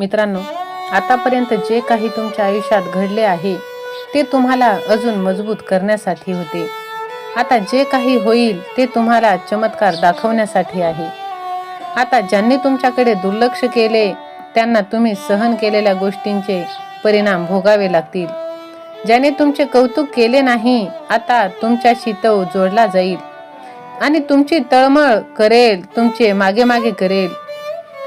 मित्रांनो आतापर्यंत जे काही तुमच्या आयुष्यात घडले आहे ते तुम्हाला अजून मजबूत करण्यासाठी होते. आता जे काही होईल ते तुम्हाला चमत्कार दाखवण्यासाठी आहे. आता ज्यांनी तुमच्याकडे दुर्लक्ष केले त्यांना तुम्ही सहन केलेल्या गोष्टींचे परिणाम भोगावे लागतील. ज्याने तुमचे कौतुक केले नाही आता तुमच्याशी तो जोडला जाईल. आणि तुमची तळमळ करेल तुमचे मागे मागे करेल.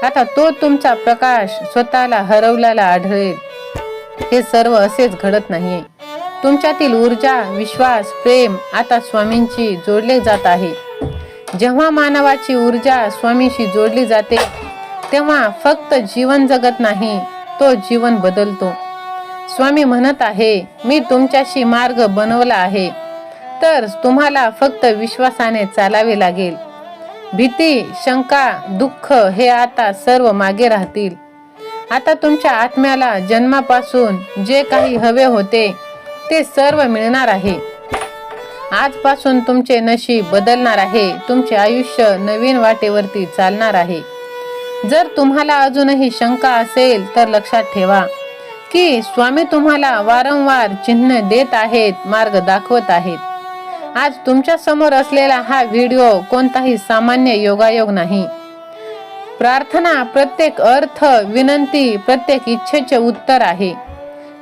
आता तो तुमचा प्रकाश स्वतःला हरवलेला आढळेल. हे सर्व असेच घडत नाहीये. तुमच्यातील ऊर्जा विश्वास प्रेम आता स्वामींची जोडले जात आहे. जेव्हा मानवाची ऊर्जा स्वामीशी जोडली जाते तेव्हा फक्त जीवन जगत नाही तो जीवन बदलतो. स्वामी म्हणत आहे मी तुमच्याशी मार्ग बनवला आहे. तर तुम्हाला फक्त विश्वासाने चालावे लागेल. भीती शंका दुःख हे आता सर्व मागे राहतील. आता तुमच्या आत्म्याला जन्मापासून जे काही हवे होते ते सर्व मिळणार आहे. आजपासून तुमचे नशीब बदलणार आहे तुमचे आयुष्य नवीन वाटेवरती चालणार आहे. जर तुम्हाला अजूनही शंका असेल तर लक्षात ठेवा की स्वामी तुम्हाला वारंवार चिन्ह देत आहेत मार्ग दाखवत आहेत. आज तुमच्यासमोर असलेला हा व्हिडिओ कोणताही सामान्य योगायोग नाही. प्रार्थना प्रत्येक अर्थ विनंती प्रत्येक इच्छेचे उत्तर आहे.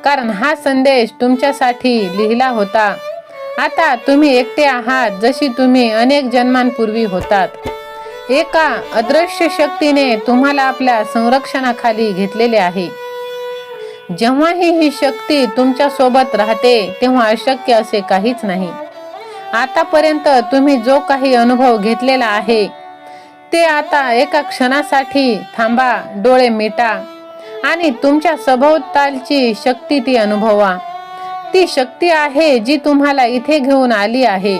कारण हा संदेश तुमच्यासाठी लिहिला होता. आता तुम्ही एकटे आहात जशी तुम्ही अनेक जन्मांपूर्वी होतात. एका अदृश्य शक्तीने तुम्हाला आपल्या संरक्षणाखाली घेतलेले आहे. जेव्हाही ही शक्ती तुमच्यासोबत राहते तेव्हा अशक्य असे काहीच नाही. आतापर्यंत तुम्ही जो काही अनुभव घेतलेला आहे ते आता एका क्षणासाठी थांबा डोळे मिटा आणि तुमच्या सभोवतालची शक्ती ती अनुभवा. ती शक्ती आहे जी तुम्हाला इथे घेऊन आली आहे.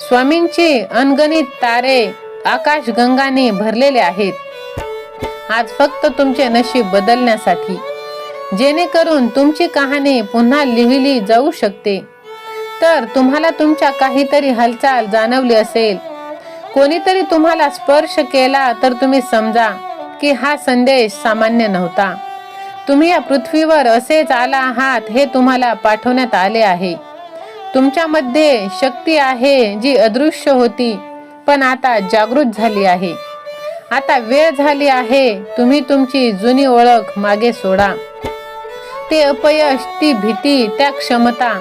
स्वामींची अनगणित तारे आकाशगंगाने भरलेले आहेत. आज फक्त तुमचे नशीब बदलण्यासाठी. जेणेकरून तुमची कहाणी पुन्हा लिहिली जाऊ शकते. तर तुम्हाला तुमच्या काहीतरी हालचाल जाणवली असेल. कोणीतरी तुम्हाला स्पर्श केला तर तुम्ही समजा की हा संदेश सामान्य नव्हता. तुम्ही या पृथ्वीवर असेच आला आहात हे तुम्हाला पाठवण्यात आले आहे. तुमच्यामध्ये शक्ती आहे जी अदृश्य होती पण आता जागृत झाली आहे. आता वेळ झाली आहे तुम्ही तुमची जुनी ओळख मागे सोडा. ते अपयश ती भीती त्या क्षमता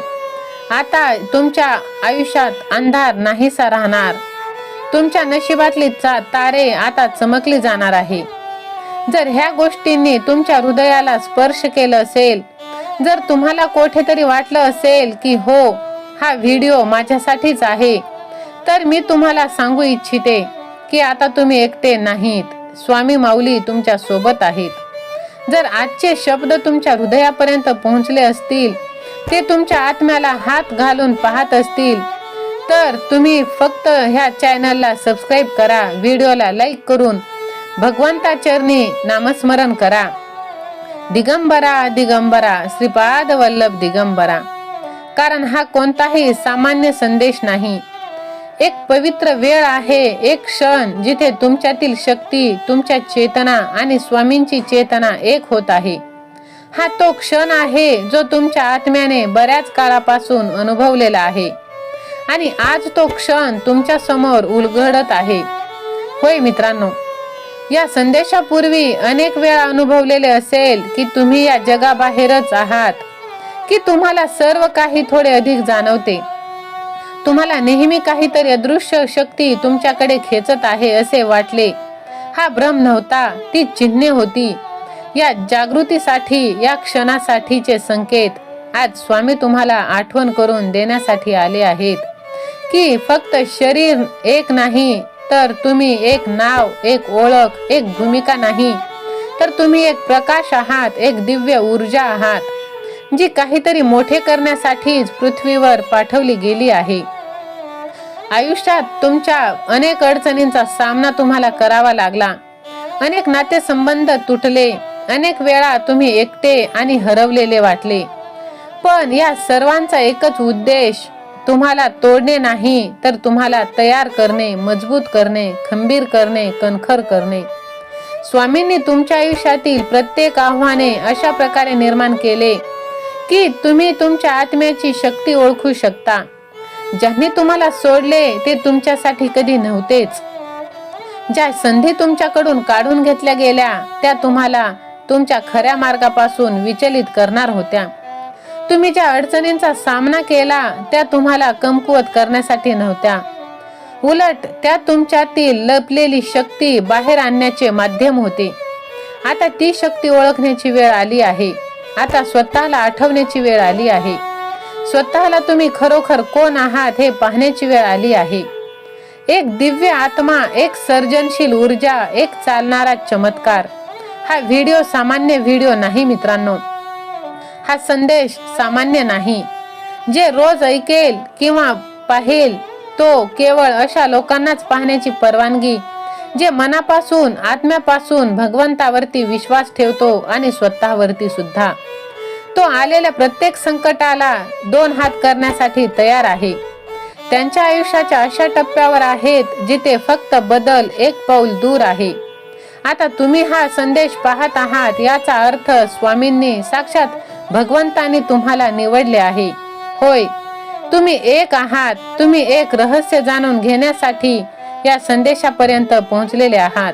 आता तुमच्या आयुष्यात अंधार नाहीसा राहणार. तुमच्या नशिबातली तारे आता चमकली जाणार आहे. जर ह्या गोष्टींनी तुमच्या हृदयाला स्पर्श केलं असेल जर तुम्हाला कोठेतरी वाटलं असेल की हो हा व्हिडिओ माझ्यासाठीच आहे तर मी तुम्हाला सांगू इच्छिते की आता तुम्ही एकटे नाहीत. स्वामी माऊली तुमच्यासोबत आहेत. जर आजचे शब्द तुमच्या हृदयापर्यंत पोहोचले असतील ते तुमच्या आत्म्याला हात घालून पाहत असतील. तर तुम्ही फक्त ह्या चॅनलला सबस्क्राईब करा व्हिडिओला लाईक करून भगवंता चरणी नामस्मरण करा. दिगंबरा दिगंबरा श्रीपाद वल्लभ दिगंबरा. कारण हा कोणताही सामान्य संदेश नाही. एक पवित्र वेळ आहे एक क्षण जिथे तुमच्यातील शक्ती तुमच्या चेतना आणि स्वामींची चेतना एक होत आहे. हा तो क्षण आहे जो तुमच्या आत्म्याने बऱ्याच काळापासून अनुभवलेला आहे. आणि आज तो क्षण तुमच्यासमोर उलगडत आहे. होय मित्रांनो या संदेशापूर्वी अनेक वेळा अनुभवलेले असेल की तुम्ही या जगाबाहेरच आहात की तुम्हाला सर्व काही थोडे अधिक जाणवते. तुम्हाला नेहमी काहीतरी अदृश्य शक्ती तुमच्याकडे खेचत आहे असे वाटले. हा भ्रम नव्हता ती चिन्हे होती. या जागृतीसाठी या क्षणासाठीचे संकेत आज स्वामी तुम्हाला आठवण करून देण्यासाठी आले आहेत. की फक्त शरीर एक नाही तर तुम्ही एक नाव एक ओळख एक भूमिका नाही तर तुम्ही एक प्रकाश आहात एक दिव्य ऊर्जा आहात जी काहीतरी मोठे करण्यासाठीच पृथ्वीवर पाठवली गेली आहे. आयुष्यात तुमच्या अनेक अडचणींचा सामना तुम्हाला करावा लागला. अनेक नातेसंबंध तुटले. अनेक वेळा तुम्ही एकटे आणि हरवलेले वाटले. पण या सर्वांचा एकच उद्देश तुम्हाला तोडणे नाही तर तुम्हाला तयार करणे मजबूत करणे खंबीर करणे कणखर करणे. स्वामींनी तुमच्या आयुष्यातील प्रत्येक आव्हाने अशा प्रकारे निर्माण केले की तुम्ही तुमच्या आत्म्याची शक्ती ओळखू शकता. ज्यांनी तुम्हाला सोडले ते तुमच्यासाठी कधी नव्हतेच. ज्या संधी तुमच्याकडून काढून घेतल्या गेल्या त्या तुम्हाला तुमच्या खऱ्या मार्गापासून विचलित करणार होत्या. तुम्ही ज्या अडचणींचा सामना केला त्या तुम्हाला कमकुवत करण्यासाठी नव्हत्या. उलट त्या तुमच्यातील लपलेली शक्ती बाहेर आणण्याचे माध्यम होते. आता ती शक्ती ओळखण्याची वेळ आली आहे. आता स्वतःला आठवण्याची वेळ आली आहे. स्वतःला तुम्ही खरोखर कोण आहात हे पाहण्याची वेळ आली आहे. एक दिव्य आत्मा एक सर्जनशील ऊर्जा एक चालणारा चमत्कार. हा व्हिडिओ सामान्य व्हिडिओ नाही मित्रांनो. हा संदेश सामान्य नाही. जे रोज ऐकेल किंवा पाहेल तो केवळ अशा लोकांनाच पाहण्याची परवानगी जे मनापासून आत्म्यापासून भगवंतावरती विश्वास ठेवतो आणि स्वतःवरती सुद्धा. तो आलेल्या प्रत्येक संकटाला दोन हात करण्यासाठी तयार आहे. त्यांच्या आयुष्याच्या अशा टप्प्यावर आहेत जिथे फक्त बदल एक पाऊल दूर आहे. आता तुम्ही हा संदेश पाहत आहात याचा अर्थ स्वामींनी साक्षात भगवंताने तुम्हाला निवडले आहे. होय. तुम्ही एक आहात. तुम्ही एक रहस्य जाणून घेण्यासाठी या संदेशापर्यंत पोहोचलेले आहात.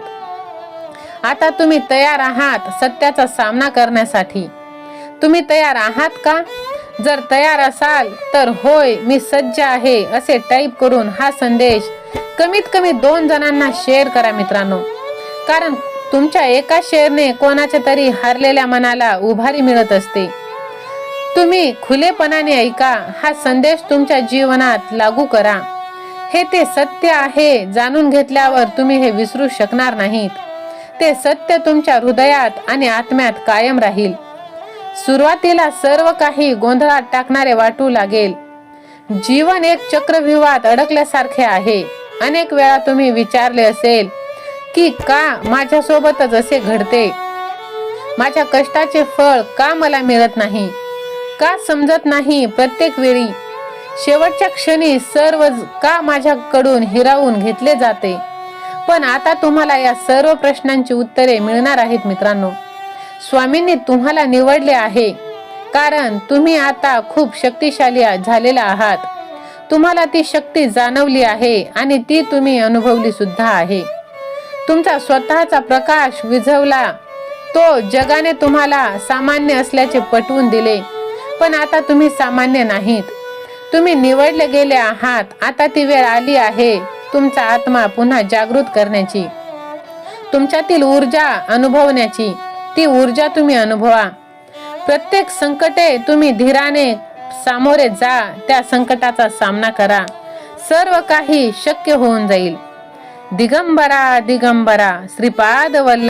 आता तुम्ही तयार आहात सत्याचा सामना करण्यासाठी. तुम्ही तयार आहात का? जर तयार असाल तर होय मी सज्ज आहे असे टाईप करून हा संदेश कमीत कमी दोन जणांना शेअर करा मित्रांनो. कारण तुमच्या एका शेअरने कोणाच्या तरी हारलेल्या मनाला उभारी मिळत असते. तुम्ही खुलेपणाने ऐका हा संदेश तुमच्या जीवनात लागू करा. हे ते सत्य आहे जाणून घेतल्यावर तुम्ही हे विसरू शकणार नाहीत. ते सत्य तुमच्या हृदयात आणि आत्म्यात कायम राहील. सुरुवातीला सर्व काही गोंधळात टाकणारे वाटू लागेल. जीवन एक चक्रव्यूहात अडकल्यासारखे आहे. अनेक वेळा तुम्ही विचारले असेल की का माझ्यासोबतच असे घडते? माझ्या कष्टाचे फळ का मला मिळत नाही? का समजत नाही प्रत्येक वेळी? शेवटच्या क्षणी सर्व का माझ्याकडून हिरावून घेतले जाते? पण आता तुम्हाला या सर्व प्रश्नांची उत्तरे मिळणार आहेत मित्रांनो. स्वामींनी तुम्हाला निवडले आहे. कारण तुम्ही आता खूप शक्तिशाली झालेला आहात. तुम्हाला ती शक्ती जाणवली आहे आणि ती तुम्ही अनुभवली सुद्धा आहे. तुमचा स्वतःचा प्रकाश विझवला. तो जगाने तुम्हाला सामान्य असल्याचे पटवून दिले. पण आता तुम्ही सामान्य नाहीत. तुम्ही निवडले गेले आहात. आता ती वेळ आली आहे तुमचा आत्मा पुन्हा जागृत करण्याची. तुमच्यातील ऊर्जा अनुभवण्याची. ती ऊर्जा तुम्ही अनुभवा. प्रत्येक संकटे तुम्ही धीराने सामोरे जा. त्या संकटाचा सामना करा. सर्व काही शक्य होऊन जाईल. दिगंबरा दिगंबरा श्रीपाद वल्ल